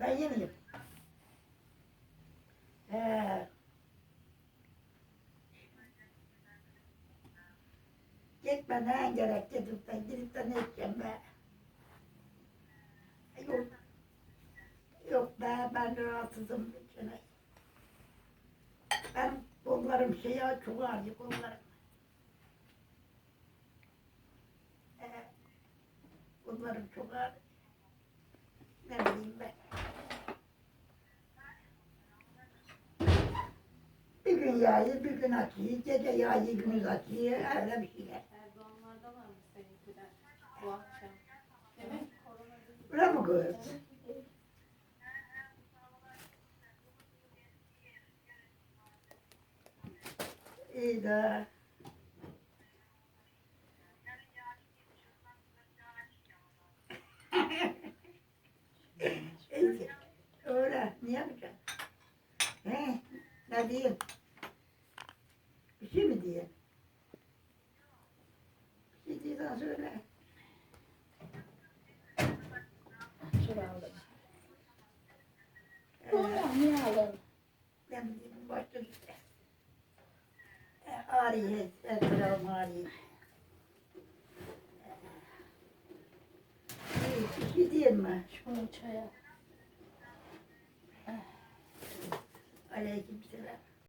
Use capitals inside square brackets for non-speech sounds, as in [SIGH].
Ben yemeyeyim. He. Gitmeden gerek gidip de gidip de ne edeceğim be. Yok. Yok be ben rahatsızım. Ben kollarım şeye çok ağrıyor kollarım. Ee, kollarım çok ağrıyor. Ne bileyim ben. Bir gün yağıyor, bir gün açıyor, gece yağıyor, gündüz açıyor, öyle bir şeyler. Erdoğanlarda var mı seninkiler bu akşam? Evet. Öyle mi kız? İyi de. [LAUGHS] Öyle, ne yapacaksın? He, ne diyeyim? Bir şey mi diyeyim? Bir şey söyle. Şuraya aldım. Sonra niye alın? Ben başka işte. E, Ağrıyor, her tarafım ağrıyor. İyi, bir şey diyeyim mi? Şunu çaya. Aleyküm selam.